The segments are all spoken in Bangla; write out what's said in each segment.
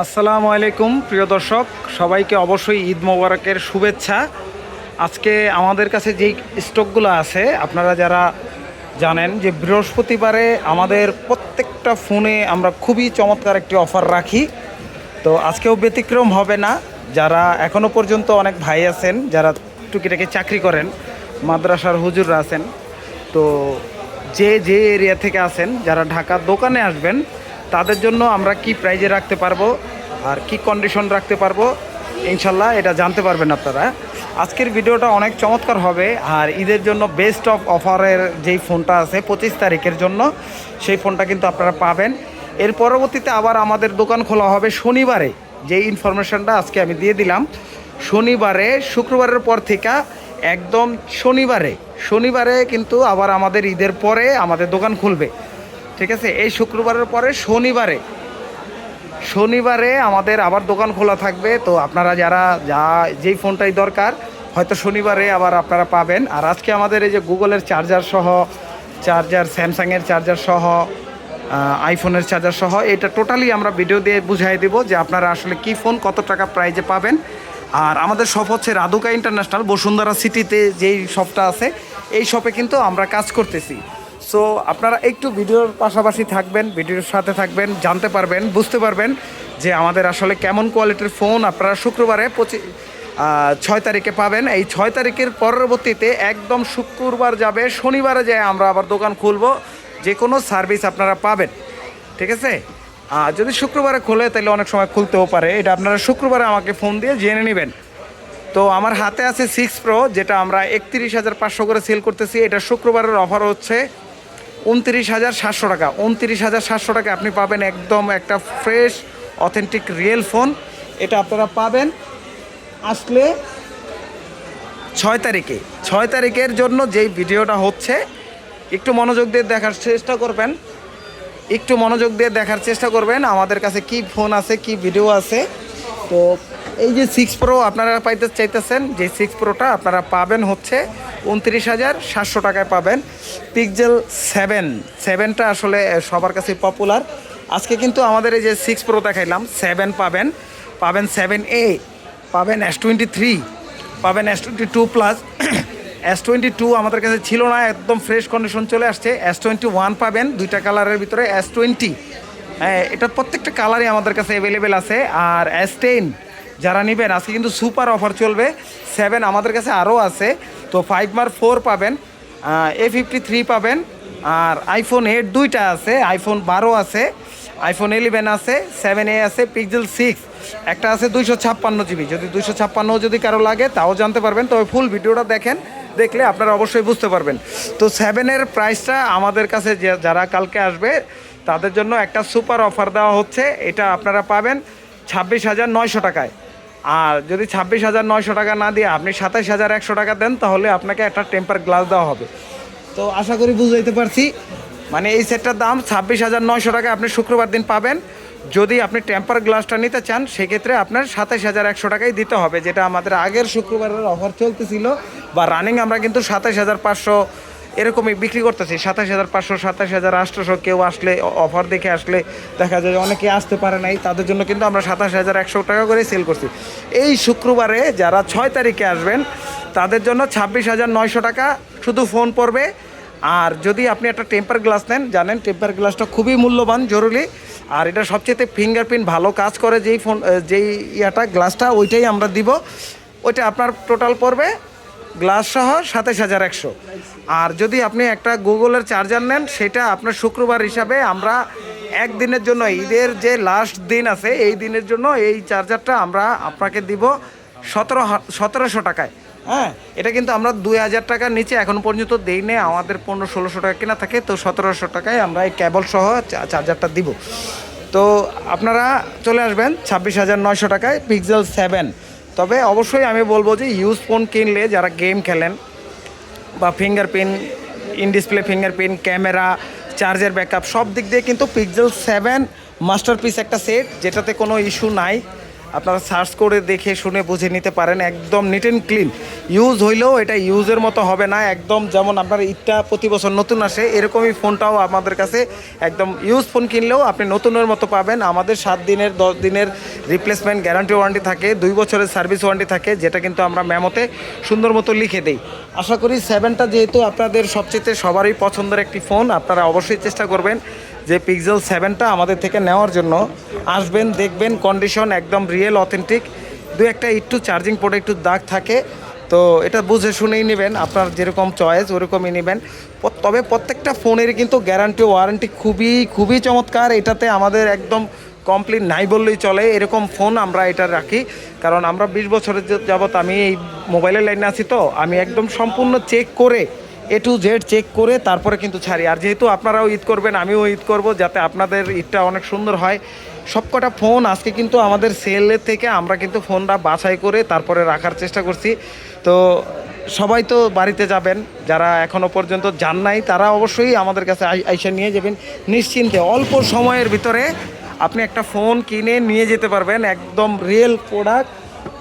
আসসালামু আলাইকুম, প্রিয় দর্শক। সবাইকে অবশ্যই ঈদ মোবারকের শুভেচ্ছা। আজকে আমাদের কাছে যেই স্টকগুলো আছে, আপনারা যারা জানেন যে বৃহস্পতিবারে আমাদের প্রত্যেকটা ফোনে আমরা খুবই চমৎকার একটি অফার রাখি। তো আজকেও ব্যতিক্রম হবে না। যারা এখনও পর্যন্ত অনেক ভাই আছেন, যারা টুকিটাকি চাকরি করেন, মাদ্রাসার হুজুররা আছেন, তো যে যে এরিয়া থেকে আসেন যারা ঢাকার দোকানে আসবেন তাদের জন্য আমরা কি প্রাইজে রাখতে পারব আর কি কন্ডিশন রাখতে পারব, ইনশাল্লাহ এটা জানতে পারবেন আপনারা। আজকের ভিডিওটা অনেক চমৎকার হবে আর ঈদের জন্য বেস্ট অফ অফারের যেই ফোনটা আছে পঁচিশ তারিখের জন্য, সেই ফোনটা কিন্তু আপনারা পাবেন। এর পরবর্তীতে আবার আমাদের দোকান খোলা হবে শনিবারে, যেই ইনফরমেশনটা আজকে আমি দিয়ে দিলাম। শনিবারে, শুক্রবারের পর থেকে একদম শনিবারে শনিবারে কিন্তু আবার আমাদের ঈদের পরে আমাদের দোকান খুলবে। ঠিক আছে? এই শুক্রবারের পরে শনিবারে শনিবারে আমাদের আবার দোকান খোলা থাকবে। তো আপনারা যারা, যা, যেই ফোনটাই দরকার, হয়তো শনিবারে আবার আপনারা পাবেন। আর আজকে আমাদের এই যে গুগলের চার্জার সহ চার্জার স্যামসাংয়ের চার্জার সহ আইফোনের চার্জার সহ, এটা টোটালি আমরা ভিডিও দিয়ে বুঝাই দেব যে আপনারা আসলে কি ফোন কত টাকা প্রাইজে পাবেন। আর আমাদের শপ হচ্ছে রাধুকা ইন্টারন্যাশনাল বসুন্ধরা সিটিতে যেই শপটা আছে, এই শপে কিন্তু আমরা কাজ করতেছি। সো আপনারা একটু ভিডিওর পাশাপাশি থাকবেন, ভিডিওর সাথে থাকবেন, জানতে পারবেন, বুঝতে পারবেন যে আমাদের আসলে কেমন কোয়ালিটির ফোন আপনারা শুক্রবারে পঁচিশ ছয় তারিখে পাবেন। এই ছয় তারিখের পরবর্তীতে একদম শুক্রবার যাবে, শনিবারে যায় আমরা আবার দোকান খুলবো, যে কোনো সার্ভিস আপনারা পাবেন। ঠিক আছে? যদি শুক্রবারে খোলে তাহলে অনেক সময় খুলতেও পারে। এটা আপনারা শুক্রবারে আমাকে ফোন দিয়ে জেনে নেবেন। তো আমার হাতে আছে সিক্স প্রো যেটা আমরা একত্রিশ হাজার পাঁচশো করে সেল করতেছি। এটা শুক্রবারের অফার হচ্ছে উনত্রিশ হাজার সাতশো টাকা। উনত্রিশ হাজার সাতশো টাকা আপনি পাবেন একদম একটা ফ্রেশ, অথেন্টিক রিয়েল ফোন। এটা আপনারা পাবেন আসলে ছয় তারিখে। ছয় তারিখের জন্য যেই ভিডিওটা হচ্ছে, একটু মনোযোগ দিয়ে দেখার চেষ্টা করবেন। একটু মনোযোগ দিয়ে দেখার চেষ্টা করবেন আমাদের কাছে কি ফোন আছে, কি ভিডিও আছে। তো এই যে সিক্স প্রো আপনারা পাইতে চাইতেছেন, যে সিক্স প্রোটা আপনারা পাবেন হচ্ছে উনত্রিশ হাজার সাতশো টাকায় পাবেন। পিকজেল সেভেন সেভেনটা আসলে সবার কাছে পপুলার আজকে কিন্তু আমাদের এই যে সিক্স প্রো দেখাইলাম সেভেন পাবেন। পাবেন সেভেন এ পাবেন এস টোয়েন্টি থ্রি পাবেন S twenty two plus S twenty two আমাদের কাছে ছিল না, একদম ফ্রেশ কন্ডিশন চলে আসছে। এস টোয়েন্টি ওয়ান পাবেন, দুইটা কালারের ভিতরে এস টোয়েন্টি হ্যাঁ এটার প্রত্যেকটা কালারই আমাদের কাছে অ্যাভেলেবেল আছে। আর এস টেন যারা নেবেন, আজকে কিন্তু সুপার অফার চলবে। সেভেন আমাদের কাছে আরও আছে। তো ফাইভ মার ফোর পাবেন এ ফিফটি থ্রি পাবেন, আর আইফোন এইট দুইটা আছে আইফোন বারো আছে আইফোন ইলেভেন আছে সেভেন এ আছে পিক্সেল সিক্স একটা আছে দুইশো ছাপ্পান্ন জিবি যদি দুইশো ছাপ্পান্ন যদি কারও লাগে, তাও জানতে পারবেন। তবে ফুল ভিডিওটা দেখেন, দেখলে আপনারা অবশ্যই বুঝতে পারবেন। তো সেভেনের প্রাইসটা আমাদের কাছে যারা কালকে আসবে, তাদের জন্য একটা সুপার অফার দেওয়া হচ্ছে। এটা আপনারা পাবেন ছাব্বিশ হাজার নয়শো টাকায়। আর যদি ছাব্বিশ হাজার নয়শো টাকা না দিয়ে আপনি সাতাইশ হাজার একশো টাকা দেন, তাহলে আপনাকে একটা টেম্পার গ্লাস দেওয়া হবে। তো আশা করি বুঝাইতে পারছি। মানে এই সেটটার দাম ছাব্বিশ হাজার নয়শো টাকা আপনি শুক্রবার দিন পাবেন। যদি আপনি টেম্পার গ্লাসটা নিতে চান, সেক্ষেত্রে আপনার সাতাইশ হাজার একশো টাকাই দিতে হবে, যেটা আমাদের আগের শুক্রবারের অফার চলতেছিল, বা রানিং আমরা কিন্তু সাতাইশ হাজার পাঁচশো এরকমই বিক্রি করতেছি। সাতাশ হাজার, পাঁচশো, সাতাশ হাজার আটশোশো কেউ আসলে অফার দেখে আসলে দেখা যায় অনেকে আসতে পারে নাই। তাদের জন্য কিন্তু আমরা সাতাশ হাজার, একশো টাকা করে সেল করছি। এই শুক্রবারে যারা ছয় তারিখে আসবেন, তাদের জন্য ছাব্বিশ হাজার, নয়শো টাকা শুধু ফোন পড়বে। আর যদি আপনি একটা টেম্পার গ্লাস নেন, জানেন টেম্পার গ্লাসটা খুবই মূল্যবান, জরুরি। আর এটা সবচেয়ে ফিঙ্গারপ্রিন্ট ভালো কাজ করে যেই ফোন যেই ইয়াটা গ্লাসটা ওইটাই আমরা দিব। ওইটা আপনার টোটাল পড়বে। গ্লাস সহ সাতাইশ হাজার একশো। আর যদি আপনি একটা গুগলের চার্জার নেন, সেটা আপনার শুক্রবার হিসাবে আমরা একদিনের জন্য, ঈদের যে লাস্ট দিন আছে, এই দিনের জন্য এই চার্জারটা আমরা আপনাকে দিব সতেরো সতেরোশো টাকায়। হ্যাঁ এটা কিন্তু আমরা দুই হাজার টাকার নিচে এখন পর্যন্ত দেই নেই আমাদের পনেরো ষোলোশো টাকা কেনা থাকে, তো সতেরোশো টাকায় আমরা এই কেবল সহ চার্জারটা দিব। তো আপনারা চলে আসবেন ছাব্বিশ হাজার নয়শো টাকায় পিক্সেল সেভেন তবে অবশ্যই আমি বলব যে ইউজ ফোন কিনলে যারা গেম খেলেন বা fingerprint in display fingerprint camera চার্জের ব্যাকআপ সব দিক দিয়ে কিন্তু পিক্সেল সেভেন মাস্টার পিস একটা সেট যেটাতে কোনো ইস্যু নাই। আপনারা সার্চ করে দেখে শুনে বুঝে নিতে পারেন, একদম নিট অ্যান্ড ক্লিন ইউজ হইলেও এটা ইউজের মতো হবে না, একদম যেমন আপনার ইটটা প্রতি বছর নতুন আসে, এরকমই ফোনটাও আমাদের কাছে একদম ইউজ ফোন কিনলেও আপনি নতুনের মতো পাবেন। আমাদের সাত দিনের, দশ দিনের রিপ্লেসমেন্ট গ্যারান্টি ওয়ারেন্টি থাকে, দুই বছরের সার্ভিস ওয়ারেন্টি থাকে, যেটা কিন্তু আমরা মেমোতে সুন্দর মতো লিখে দিই। আশা করি সেভেনটা যেহেতু আপনাদের সবচেয়ে সবারই পছন্দের একটি ফোন আপনারা অবশ্যই চেষ্টা করবেন। যে পিক্সেল সেভেনটা আমাদের থেকে নেওয়ার জন্য আসবেন, দেখবেন কন্ডিশন একদম রিয়েল অথেন্টিক দু একটা একটু চার্জিং পোর্টে একটু দাগ থাকে, তো এটা বুঝে শুনেই নেবেন, আপনার যেরকম চয়েস ওরকমই নেবেন। তবে প্রত্যেকটা ফোনের কিন্তু গ্যারান্টি ওয়ারেন্টি খুবই খুবই চমৎকার। এটাতে আমাদের একদম কমপ্লিট নাই বললেই চলে। এরকম ফোন আমরা এটা রাখি, কারণ আমরা বিশ বছরের যা- যাবত আমি এই মোবাইলের লাইনে আছি তো, আমি একদম সম্পূর্ণ চেক করে এ টু জেড চেক করে তারপরে কিন্তু ছাড়ি। আর যেহেতু আপনারাও ঈদ করবেন, আমিও ঈদ করব যাতে আপনাদের ঈদটা অনেক সুন্দর হয়। সবকটা ফোন আজকে কিন্তু আমাদের সেলের থেকে আমরা কিন্তু ফোনটা বাছাই করে তারপরে রাখার চেষ্টা করছি। তো সবাই তো বাড়িতে যাবেন, যারা এখনও পর্যন্ত যান নাই, তারা অবশ্যই আমাদের কাছে আই- আইসা নিয়ে যাবেন। নিশ্চিন্তে অল্প সময়ের ভিতরে আপনি একটা ফোন কিনে নিয়ে যেতে পারবেন। একদম রিয়েল প্রোডাক্ট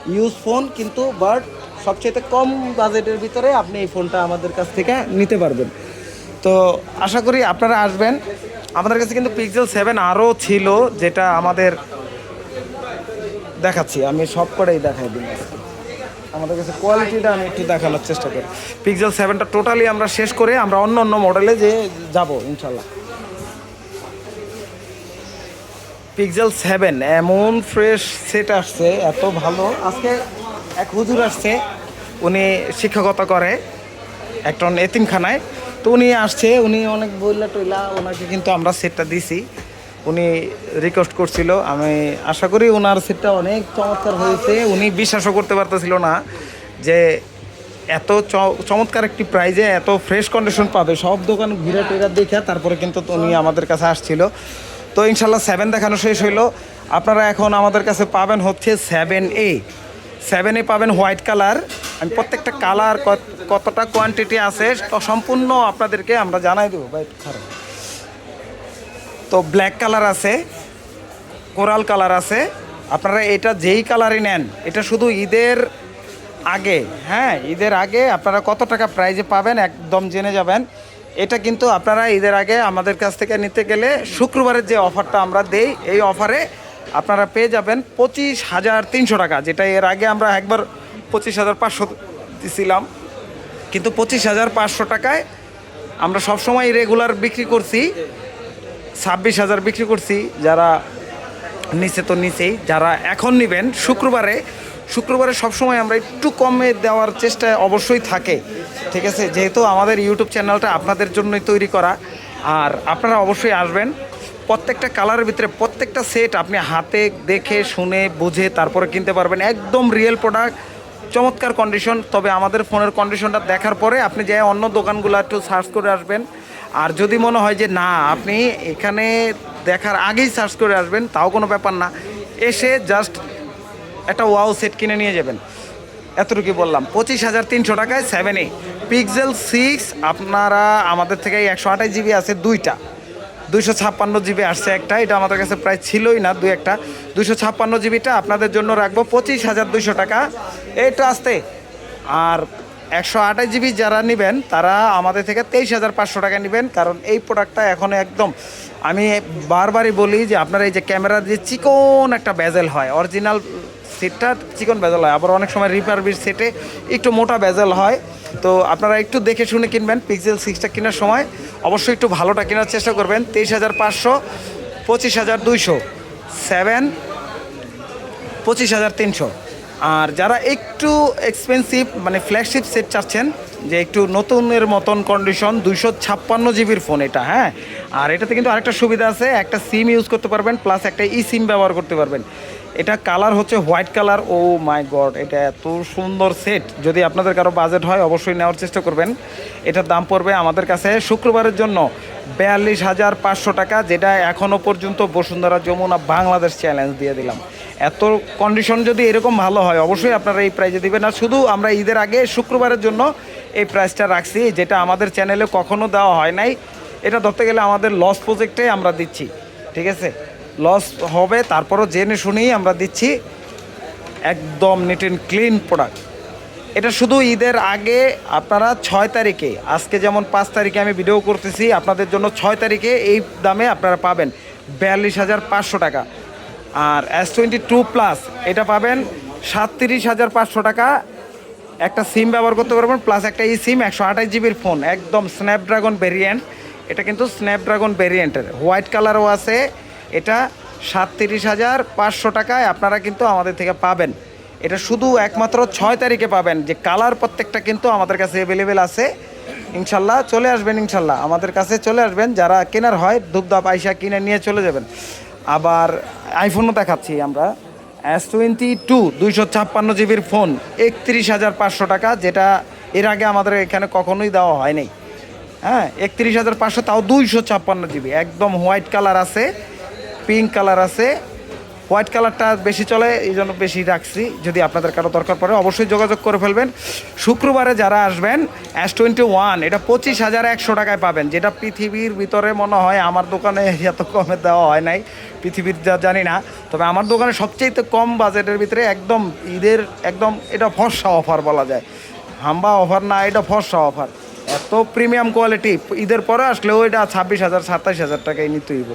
ইউজ ফোন কিন্তু বাট সবচেয়ে কম বাজেটের ভিতরে আপনি এই ফোনটা আমাদের কাছ থেকে নিতে পারবেন। তো আশা করি আপনারা আসবেন। আমাদের কাছে কিন্তু পিক্সেল সেভেন আরও ছিল, যেটা আমাদের দেখাচ্ছি। আমি সব করেই দেখাই দিন আমাদের কাছে কোয়ালিটিটা আমি একটু দেখানোর চেষ্টা করি। পিক্সেল সেভেনটা টোটালি আমরা শেষ করে আমরা অন্য অন্য মডেলে যে যাব ইনশাল্লাহ পিক্সেল সেভেন এমন ফ্রেশ সেট আসছে, এত ভালো। আজকে এক হুজুর আসছে, উনি শিক্ষকতা করে একজন এতিমখানায়। তো উনি আসছে, উনি অনেক বইলা টইলা, ওনাকে কিন্তু আমরা সেটটা দিছি। উনি রিকোয়েস্ট করছিল, আমি আশা করি ওনার সেটটা অনেক চমৎকার হয়েছে। উনি বিশ্বাসও করতে পারতেছিল না যে এত চমৎকার একটি প্রাইজে এত ফ্রেশ কন্ডিশন পাবে। সব দোকান ঘুরে টেরা দেখে তারপরে কিন্তু উনি আমাদের কাছে আসছিল। তো ইনশাল্লাহ সেভেন দেখানো শেষ হইল। আপনারা এখন আমাদের কাছে পাবেন হচ্ছে সেভেন এ সেভেনে পাবেন হোয়াইট কালার আমি প্রত্যেকটা কালার কতটা কোয়ান্টিটি আছে সম্পূর্ণ আপনাদেরকে আমরা জানাই দেবো। ভাই, খারাপ। তো ব্ল্যাক কালার আছে কোরাল কালার আছে। আপনারা এটা যেই কালারই নেন, এটা শুধু ঈদের আগে হ্যাঁ ঈদের আগে আপনারা কত টাকা প্রাইজে পাবেন একদম জেনে যাবেন। এটা কিন্তু আপনারা ঈদের আগে আমাদের কাছ থেকে নিতে গেলে শুক্রবারের যে অফারটা আমরা দেই, এই অফারে আপনারা পেয়ে যাবেন পঁচিশ হাজার তিনশো টাকা, যেটা এর আগে আমরা একবার পঁচিশ হাজার পাঁচশো দিছিলাম। কিন্তু পঁচিশ হাজার পাঁচশো টাকায় আমরা সবসময় রেগুলার বিক্রি করছি, ছাব্বিশ হাজার বিক্রি করছি, যারা নিচে তো নিচেই যারা এখন নেবেন, শুক্রবারে শুক্রবারে সবসময় আমরা একটু কমে দেওয়ার চেষ্টা অবশ্যই থাকে, ঠিক আছে? যেহেতু আমাদের ইউটিউব চ্যানেলটা আপনাদের জন্যই তৈরি করা, আর আপনারা অবশ্যই আসবেন প্রত্যেকটা কালারের ভিতরে প্রত্যেকটা সেট আপনি হাতে দেখে, শুনে, বুঝে তারপরে কিনতে পারবেন। একদম রিয়েল প্রোডাক্ট চমৎকার কন্ডিশন তবে আমাদের ফোনের কন্ডিশনটা দেখার পরে আপনি যে অন্য দোকানগুলো একটু সার্চ করে আসবেন। আর যদি মনে হয় যে না, আপনি এখানে দেখার আগেই সার্চ করে আসবেন, তাও কোনো ব্যাপার না। এসে জাস্ট একটা ওয়াও সেট কিনে নিয়ে যাবেন। এতটুকু বললাম। পঁচিশ হাজার তিনশো টাকায় সেভেন এ পিক্সেল সিক্স আপনারা আমাদের থেকে একশো আঠাশ জিবি আছে দুইটা। দুইশো ছাপ্পান্ন জিবি আসছে একটা। এটা আমাদের কাছে প্রায় ছিলই না দুই একটা। দুইশো ছাপ্পান্ন জিবিটা আপনাদের জন্য রাখব পঁচিশ হাজার দুইশো টাকা। এইটা আসতে। আর একশো আঠাশ জিবি যারা নেবেন, তারা আমাদের থেকে তেইশ হাজার পাঁচশো টাকা নেবেন। কারণ এই প্রোডাক্টটা এখন একদম আমি বারবারই বলি যে আপনার এই যে ক্যামেরার যে চিকন একটা বেজেল হয়। অরিজিনাল সেটটা চিকন বেজেল হয়। আবার অনেক সময় রিপারবির সেটে একটু মোটা বেজেল হয়। তো আপনারা একটু দেখে শুনে কিনবেন। পিক্সেল সিক্সটা কেনার সময় অবশ্যই একটু ভালোটা কেনার চেষ্টা করবেন। তেইশ হাজার পাঁচশো, পঁচিশ হাজার দুইশো, সেভেন, পঁচিশ হাজার তিনশো। আর যারা একটু এক্সপেন্সিভ মানে ফ্ল্যাগশিপ সেট চাচ্ছেন, যে একটু নতুনের মতন কন্ডিশন দুইশো ছাপ্পান্ন জিবির ফোন এটা হ্যাঁ? আর এটাতে কিন্তু আরেকটা সুবিধা আছে, একটা সিম ইউজ করতে পারবেন প্লাস একটা ই সিম ব্যবহার করতে পারবেন। এটা কালার হচ্ছে white colour. Oh my god, এটা এত সুন্দর সেট। যদি আপনাদের কারও বাজেট হয়, অবশ্যই নেওয়ার চেষ্টা করবেন। এটার দাম পড়বে আমাদের কাছে শুক্রবারের জন্য বিয়াল্লিশ হাজার পাঁচশো টাকা, যেটা এখনও পর্যন্ত বসুন্ধরা যমুনা বাংলাদেশ চ্যালেঞ্জ দিয়ে দিলাম। এত কন্ডিশন যদি এরকম ভালো হয়, অবশ্যই আপনারা এই প্রাইজে দিবেন। আর শুধু আমরা ঈদের আগে শুক্রবারের জন্য এই প্রাইসটা রাখছি, যেটা আমাদের চ্যানেলে কখনো দেওয়া হয় নাই। এটা ধরতে গেলে আমাদের লস প্রজেক্টে আমরা দিচ্ছি, ঠিক আছে? লস হবে, তারপরও জেনে শুনেই আমরা দিচ্ছি একদম নিট অ্যান্ড ক্লিন প্রোডাক্ট এটা শুধু ঈদের আগে, আপনারা ছয় তারিখে, আজকে যেমন পাঁচ তারিখে আমি ভিডিও করতেছি, আপনাদের জন্য ছয় তারিখে এই দামে আপনারা পাবেন বিয়াল্লিশ হাজার পাঁচশো টাকা। আর এস টোয়েন্টি টু প্লাস এটা পাবেন সাতত্রিশ হাজার পাঁচশো টাকা। একটা সিম ব্যবহার করতে পারবেন প্লাস একটা ই সিম একশো আঠাশ জিবির ফোন একদম স্ন্যাপড্রাগন ভেরিয়েন্ট এটা কিন্তু স্ন্যাপড্রাগন ভেরিয়েন্টের হোয়াইট কালারও আছে এটা সাতত্রিশ হাজার পাঁচশো টাকায় আপনারা কিন্তু আমাদের থেকে পাবেন। এটা শুধু একমাত্র ছয় তারিখে পাবেন। যে কালার প্রত্যেকটা কিন্তু আমাদের কাছে অ্যাভেলেবেল আছে। ইনশাল্লাহ চলে আসবেন, ইনশাল্লাহ। আমাদের কাছে চলে আসবেন। যারা কেনার হয় ধূপধা পয়সা কিনে নিয়ে চলে যাবেন। আবার আইফোনও দেখাচ্ছি আমরা। এস টোয়েন্টি টু দুইশো ছাপ্পান্ন জিবির ফোন একত্রিশ হাজার পাঁচশো টাকা, যেটা এর আগে আমাদের এখানে কখনোই দেওয়া হয়নি। হ্যাঁ একত্রিশ হাজার পাঁচশো, তাও দুইশো ছাপ্পান্ন জিবি। একদম হোয়াইট কালার আছে। পিঙ্ক কালার আছে। হোয়াইট কালারটা বেশি চলে, এই জন্য বেশি রাখছি। যদি আপনাদের কারও দরকার পড়ে, অবশ্যই যোগাযোগ করে ফেলবেন। শুক্রবারে যারা আসবেন এস টোয়েন্টি ওয়ান এটা পঁচিশ হাজার একশো টাকায় পাবেন। যেটা পৃথিবীর ভিতরে মনে হয় আমার দোকানে এত কমে দেওয়া হয় নাই। পৃথিবীর যা জানি না। তবে আমার দোকানে সবচেয়ে কম বাজেটের ভিতরে একদম ঈদের, একদম এটা ফর্সা অফার বলা যায়। হাম্বা অফার না, এটা ফর্সা অফার। এত প্রিমিয়াম কোয়ালিটি ঈদের পরে আসলেও এটা ছাব্বিশ হাজার, সাতাইশ হাজার টাকায় নিতে হইব।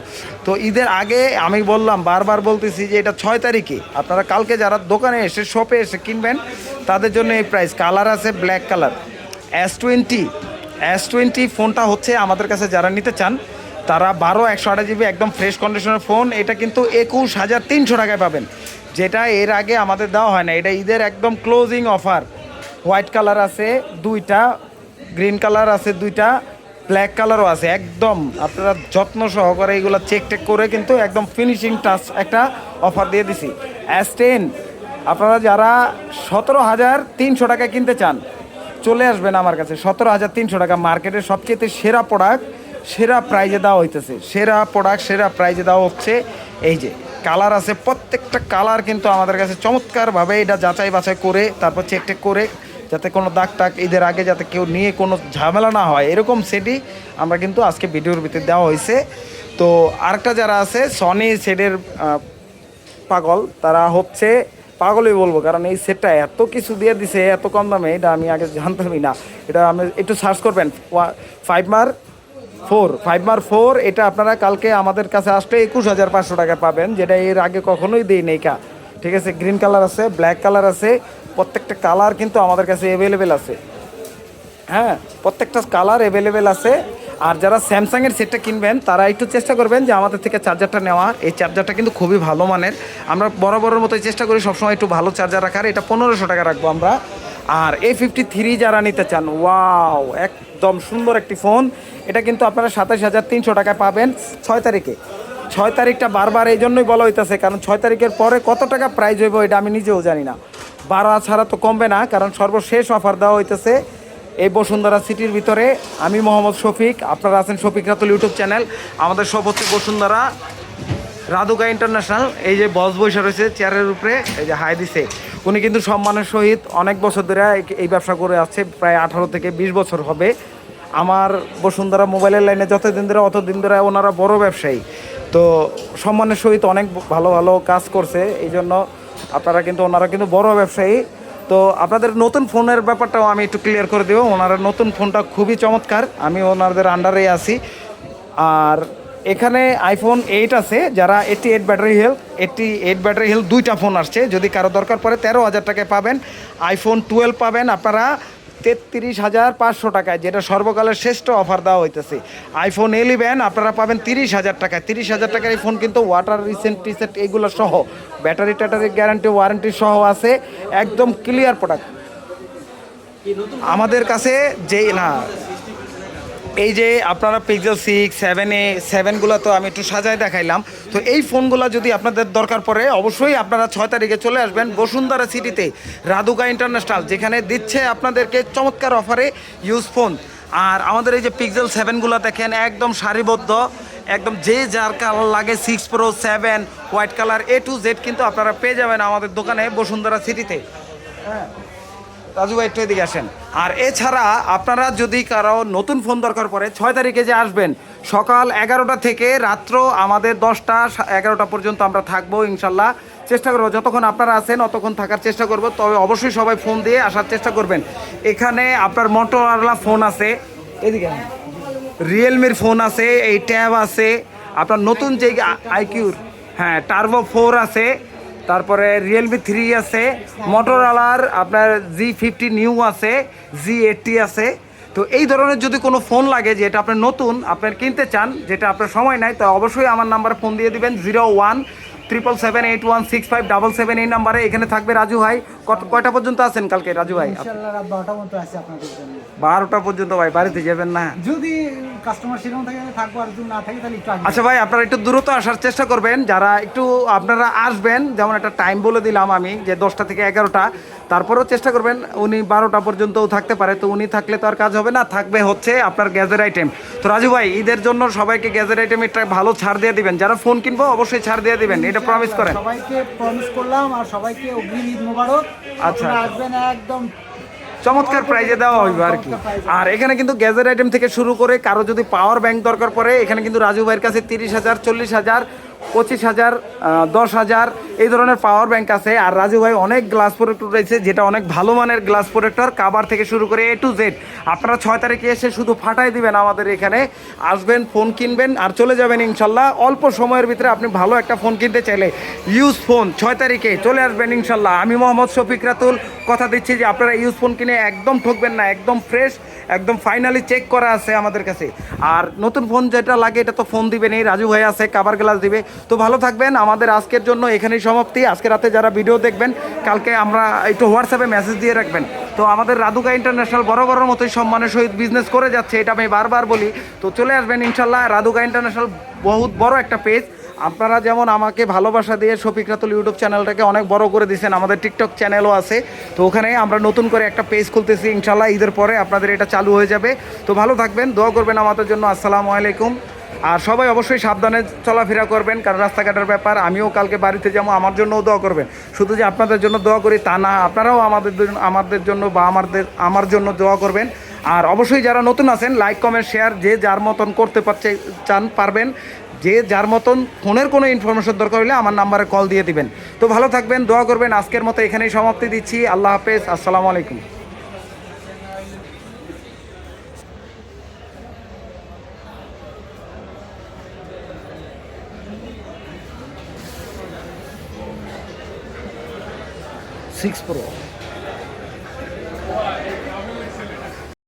তো ঈদের আগে আমি বললাম, বারবার বলতেছি যে এটা ছয় তারিখে। আপনারা কালকে যারা দোকানে এসে শপে এসে কিনবেন, তাদের জন্য এই প্রাইস কালার আছে black colour S twenty S twenty ফোনটা হচ্ছে আমাদের কাছে যারা নিতে চান, তারা বারো একশো আঠাশ জিবি একদম ফ্রেশ কন্ডিশনের ফোন এটা কিন্তু একুশ হাজার তিনশো টাকায় পাবেন। যেটা এর আগে আমাদের দেওয়া হয় না, এটা ঈদের একদম ক্লোজিং অফার হোয়াইট কালার আছে, দুইটা গ্রিন কালার আছে দুইটা ব্ল্যাক কালারও আছে, একদম আপনারা যত্ন সহকারে এগুলো চেক টেক করে কিন্তু একদম ফিনিশিং টাচ একটা অফার দিয়ে দিছি। অ্যাস টেন আপনারা যারা সতেরো হাজার তিনশো টাকায় কিনতে চান, চলে আসবেন আমার কাছে। সতেরো হাজার তিনশো টাকা মার্কেটের সবচেয়ে সেরা প্রোডাক্ট সেরা প্রাইজে দেওয়া হইতেছে। সেরা প্রোডাক্ট সেরা প্রাইজে দেওয়া হচ্ছে এই যে কালার আছে প্রত্যেকটা কালার কিন্তু আমাদের কাছে চমৎকারভাবে এটা যাচাই বাছাই করে, তারপর চেক টেক করে যাতে কোনো দাগ টাক ঈদের আগে যাতে কেউ নিয়ে কোনো ঝামেলা না হয়। এরকম সেটই আমরা কিন্তু আজকে ভিডিওর ভিতরে দেওয়া হয়েছে। তো আরেকটা যারা আছে সনি সেটের পাগল, তারা হচ্ছে পাগলই বলব, কারণ এই সেটটা এত কিছু দিয়ে দিছে, এত কম দামে, এটা আমি আগে জানতামই না। এটা আমি একটু সার্চ করবেন ফাইভ মার ফোর ফাইভ মার ফোর এটা আপনারা কালকে আমাদের কাছে আসলে একুশ হাজার পাঁচশো টাকা পাবেন, যেটা এর আগে কখনোই দিই নেই কা। ঠিক আছে গ্রিন কালার আছে ব্ল্যাক কালার আছে প্রত্যেকটা কালার কিন্তু আমাদের কাছে অ্যাভেলেবেল আছে। হ্যাঁ প্রত্যেকটা কালার অ্যাভেলেবেল আছে। আর যারা স্যামসাংয়ের সেটটা কিনবেন, তারা একটু চেষ্টা করবেন যে আমাদের থেকে চার্জারটা নেওয়া। এই চার্জারটা কিন্তু খুবই ভালো মানের। আমরা বরাবরের মতোই চেষ্টা করি সবসময় একটু ভালো চার্জার রাখার। এটা পনেরোশো টাকা রাখব আমরা। আর এ ফিফটি থ্রি যারা নিতে চান ওয়াও একদম সুন্দর একটি ফোন। এটা কিন্তু আপনারা সাতাশ হাজার তিনশো টাকায় পাবেন ছয় তারিখে। ছয় তারিখটা বারবার এই জন্যই বলা হইতেছে, কারণ ছয় তারিখের পরে কত টাকা প্রাইজ হইব, এটা আমি নিজেও জানি না। বারো ছাড়া তো কমবে না, কারণ সর্বশেষ অফার দেওয়া হইতেছে এই বসুন্ধরা সিটির ভিতরে। আমি মোহাম্মদ শফিক, আপনারা আছেন শফিক রাতুল ইউটিউব চ্যানেল। আমাদের সব বসুন্ধরা রাধুকা ইন্টারন্যাশনাল, এই যে বস বৈশা রয়েছে চেয়ারের উপরে, এই যে হাই দিছে। উনি কিন্তু সম্মানের সহিত অনেক বছর ধরে এই ব্যবসা করে আসছে, প্রায় আঠারো থেকে বিশ বছর হবে। আমার বসুন্ধরা মোবাইলের লাইনে যতদিন ধরে, অতদিন ধরে ওনারা বড় ব্যবসায়ী। তো সম্মানের সহিত অনেক ভালো ভালো কাজ করছে এই জন্য আপনারা কিন্তু, ওনারা কিন্তু বড় ব্যবসায়ী। তো আপনাদের নতুন ফোনের ব্যাপারটাও আমি একটু ক্লিয়ার করে দেবো। ওনারা নতুন ফোনটা খুবই চমৎকার। আমি ওনাদের আন্ডারে আছি। আর এখানে আইফোন এইট আছে, যারা eighty eight battery health eighty eight battery health দুইটা ফোন আসছে। যদি কারও দরকার পড়ে তেরো হাজার টাকায় পাবেন। আইফোন টুয়েলভ পাবেন আপনারা। তেত্রিশ হাজার পাঁচশো টাকায়, যেটা সর্বকালের শ্রেষ্ঠ অফার দেওয়া হইতেছে। আইফোন এলিভেন আপনারা পাবেন তিরিশ হাজার টাকায়। তিরিশ হাজার টাকার এই ফোন কিন্তু ওয়াটার রিসেন্ট টিসেন্ট এগুলো সহ ব্যাটারি ট্যাটারি গ্যারান্টি ওয়ারেন্টি সহ আছে, একদম ক্লিয়ার প্রোডাক্ট আমাদের কাছে যে না এই যে আপনারা পিক্সেল সিক্স সেভেন এ সেভেনগুলো তো আমি একটু সাজায় দেখাইলাম। তো এই ফোনগুলো যদি আপনাদের দরকার পড়ে, অবশ্যই আপনারা ছয় তারিখে চলে আসবেন বসুন্ধরা সিটিতে রাধুকা ইন্টারন্যাশনাল, যেখানে দিচ্ছে আপনাদেরকে চমৎকার অফারে ইউজ ফোন আর আমাদের এই যে পিক্সেল সেভেনগুলো দেখেন, একদম সারিবদ্ধ, একদম যে যার কালার লাগে six pro seven white colour A to Z কিন্তু আপনারা পেয়ে যাবেন আমাদের দোকানে বসুন্ধরা সিটিতে। হ্যাঁ রাজু ভাই একটু এদিকে আসেন। আর এছাড়া আপনারা যদি কারও নতুন ফোন দরকার পড়ে, ছয় তারিখে যে আসবেন, সকাল এগারোটা থেকে রাত্র আমাদের দশটা এগারোটা পর্যন্ত আমরা থাকব ইনশাল্লাহ। চেষ্টা করব, যতক্ষণ আপনারা আছেন অতক্ষণ থাকার চেষ্টা করব। তবে অবশ্যই সবাই ফোন দিয়ে আসার চেষ্টা করবেন। এখানে আপনার মোটরওয়ালা ফোন আছে, এদিকে রিয়েলমির ফোন আছে, এই ট্যাব আছে। আপনার নতুন যে আইকিউর হ্যাঁ টার্বো ফোর আছে। তারপরে রিয়েলমি থ্রি আছে মোটরওয়ালার আপনার জি ফিফটি নিউ আছে জি এইটটি আছে। তো এই ধরনের যদি কোনো ফোন লাগে যেটা আপনার নতুন, আপনার কিনতে চান, যেটা আপনার সময় নাই, তো অবশ্যই আমার নাম্বারে ফোন দিয়ে দিবেন zero one triple seven eight one six five double seven এই নাম্বারে এখানে থাকবে রাজু ভাই। কয়টা পর্যন্ত আছেন কালকে রাজু ভাই? বারোটা পর্যন্ত ভাই বাড়িতে যাবেন না? যদি কাস্টমার সেরকম থাকে থাকব আর না থাকে তাহলে আচ্ছা ভাই আপনারা একটু দ্রুত আসার চেষ্টা করবেন। যারা একটু আপনারা আসবেন যেমন একটা টাইম বলে দিলাম আমি যে দশটা থেকে এগারোটা তারপরেও চেষ্টা করবেন উনি বারোটা পর্যন্তও থাকতে পারে। তো উনি থাকলে তো আর কাজ হবে না থাকবে হচ্ছে আপনার গ্যাজেট আইটেম তো রাজু ভাই ঈদের জন্য সবাইকে গ্যাজেট আইটেম একটা ভালো ছাড় দিয়ে দিবেন। যারা ফোন কিনবো অবশ্যই ছাড় দিয়ে দিবেন এটা প্রমিস করেন। সবাইকে প্রমিস করলাম আর সবাইকে অগ্রিম ঈদ মোবারক। আচ্ছা। আসবেন একদম। চমৎকার প্রাইজে দেওয়া হইবে আর কি। আর এখানে কিন্তু গ্যাজেট আইটেম থেকে শুরু করে কারও যদি পাওয়ার ব্যাংক দরকার পড়ে এখানে কিন্তু রাজু ভাইয়ের কাছে তিরিশ হাজার চল্লিশ হাজার পঁচিশ হাজার দশ হাজার, এই ধরনের পাওয়ার ব্যাংক আছে। আর রাজু ভাই অনেক গ্লাস প্রোটেক্টর রয়েছে, যেটা অনেক ভালো মানের গ্লাস প্রোটেক্টর কাবার থেকে শুরু করে এ টু জেড আপনারা ছয় তারিখে এসে শুধু ফাটাই দিবেন আমাদের এখানে। আসবেন ফোন কিনবেন, আর চলে যাবেন ইনশাল্লাহ। অল্প সময়ের ভিতরে আপনি ভালো একটা ফোন কিনতে চাইলে ইউজ ফোন ছয় তারিখে চলে আসবেন ইনশাল্লাহ। আমি মোহাম্মদ শফিক রাতুল, কথা দিচ্ছি যে আপনারা ইউজ ফোন কিনে একদম ঠকবেন না, একদম ফ্রেশ একদম ফাইনালি চেক করা আছে আমাদের কাছে। আর নতুন ফোন যেটা লাগে, এটা তো ফোন দিবেন এই রাজু ভাই আছে কাবার গ্লাস দিবে। তো ভালো থাকবেন, আমাদের আজকের জন্য এখানেই সমাপ্তি। আজকে রাতে যারা ভিডিও দেখবেন, কালকে আমরা একটু হোয়াটসঅ্যাপে মেসেজ দিয়ে রাখবেন। তো আমাদের রাধুকা ইন্টারন্যাশনাল বড় বড় মতোই সম্মানের সহিত বিজনেস করে যাচ্ছে, এটা আমি বারবার বলি। তো চলে আসবেন, ইনশাল্লাহ রাধুকা ইন্টারন্যাশনাল বহুত বড় একটা পেজ আপনারা যেমন আমাকে ভালোবাসা দিয়ে শফিক রাতুল ইউটিউব চ্যানেলটাকে অনেক বড় করে দিয়েছেন আমাদের টিকটক চ্যানেলও আছে। তো ওখানে আমরা নতুন করে একটা পেজ খুলতেছি ইনশাল্লাহ ঈদের পরে আপনাদের এটা চালু হয়ে যাবে। তো ভালো থাকবেন, দোয়া করবেন আমাদের জন্য, আসসালামু আলাইকুম। আর সবাই অবশ্যই সাবধানে চলাফেরা করবেন, কারণ রাস্তাঘাটের ব্যাপার, আমিও কালকে বাড়িতে যাব, আমার জন্যও দোয়া করবেন। শুধু যে আপনাদের জন্য দোয়া করি তা না, আপনারাও আমাদের আমাদের জন্য বা আমাদের, আমার জন্য দোয়া করবেন। আর অবশ্যই যারা নতুন আছেন লাইক কমেন্ট শেয়ার যে যার মতন করতে পারছে, চান, পারবেন। যে যার মতন ফোনের কোনো ইনফরমেশন দরকার হলে আমার নাম্বারে কল দিয়ে দিবেন। তো ভালো থাকবেন, দোয়া করবেন, আজকের মতো এখানেই সমাপ্তি দিচ্ছি। আল্লাহ হাফেজ, আসসালামু আলাইকুম। Six pro